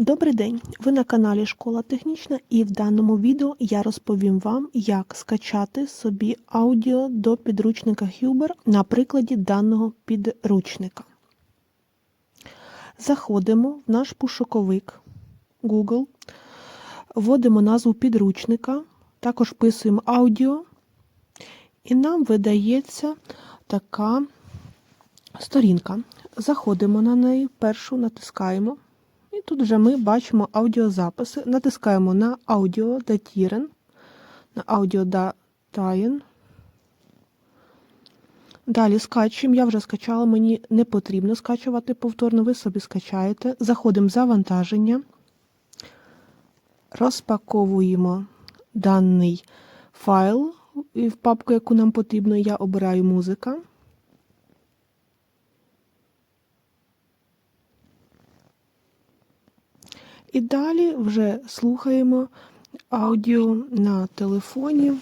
Добрий день! Ви на каналі Школа Технічна і в даному відео я розповім вам, як скачати собі аудіо до підручника Huber на прикладі даного підручника. Заходимо в наш пошуковик Google, вводимо назву підручника, також вписуємо аудіо, і нам видається така сторінка. Заходимо на неї, першу натискаємо. Тут вже ми бачимо аудіозаписи. Натискаємо на аудіо датірен, на аудіодатаєн. Далі скачуємо. Я вже скачала, мені не потрібно скачувати повторно, ви собі скачаєте. Заходимо в завантаження, розпаковуємо даний файл в папку, яку нам потрібно. Я обираю музика. І далі вже слухаємо аудіо на телефоні.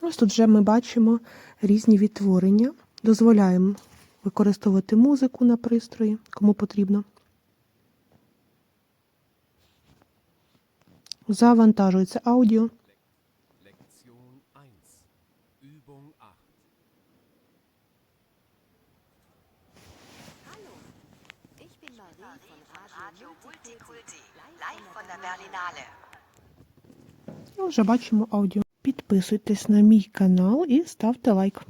Ось тут вже ми бачимо різні відтворення. Дозволяємо використовувати музику на пристрої, кому потрібно. Завантажується аудіо. Вже бачимо аудіо. Підписуйтесь на мій канал і ставте лайк.